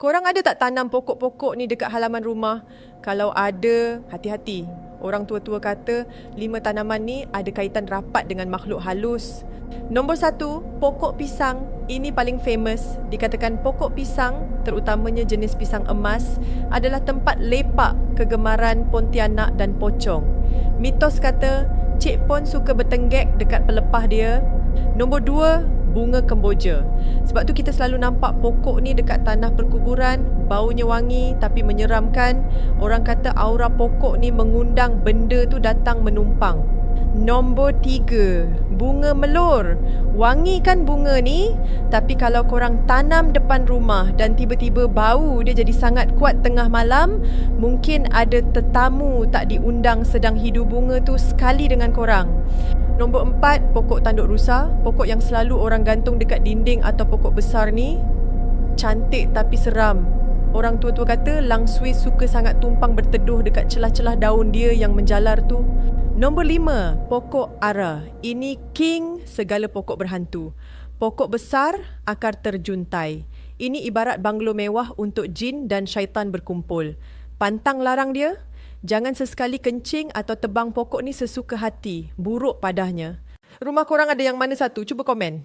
Korang ada tak tanam pokok-pokok ni dekat halaman rumah? Kalau ada, hati-hati. Orang tua-tua kata lima tanaman ni ada kaitan rapat dengan makhluk halus. Nombor satu, pokok pisang. Ini paling famous. Dikatakan pokok pisang, terutamanya jenis pisang emas, adalah tempat lepak kegemaran Pontianak dan pocong. Mitos kata, Cik Pon suka bertenggek dekat pelepah dia. Nombor dua, bunga kemboja. Sebab tu kita selalu nampak pokok ni dekat tanah perkuburan, baunya wangi tapi menyeramkan. Orang kata aura pokok ni mengundang benda tu datang menumpang. Nombor tiga, bunga melur. Wangi kan bunga ni, tapi kalau korang tanam depan rumah dan tiba-tiba bau dia jadi sangat kuat tengah malam, mungkin ada tetamu tak diundang sedang hidu bunga tu sekali dengan korang. Nombor empat, pokok tanduk rusa. Pokok yang selalu orang gantung dekat dinding atau pokok besar ni. Cantik tapi seram. Orang tua-tua kata Lang Sui suka sangat tumpang berteduh dekat celah-celah daun dia yang menjalar tu. Nombor lima, pokok ara. Ini king segala pokok berhantu. Pokok besar, akar terjuntai. Ini ibarat banglo mewah untuk jin dan syaitan berkumpul. Pantang larang dia, Jangan sesekali kencing atau tebang pokok ni sesuka hati. Buruk padahnya. Rumah korang ada yang mana satu? Cuba komen.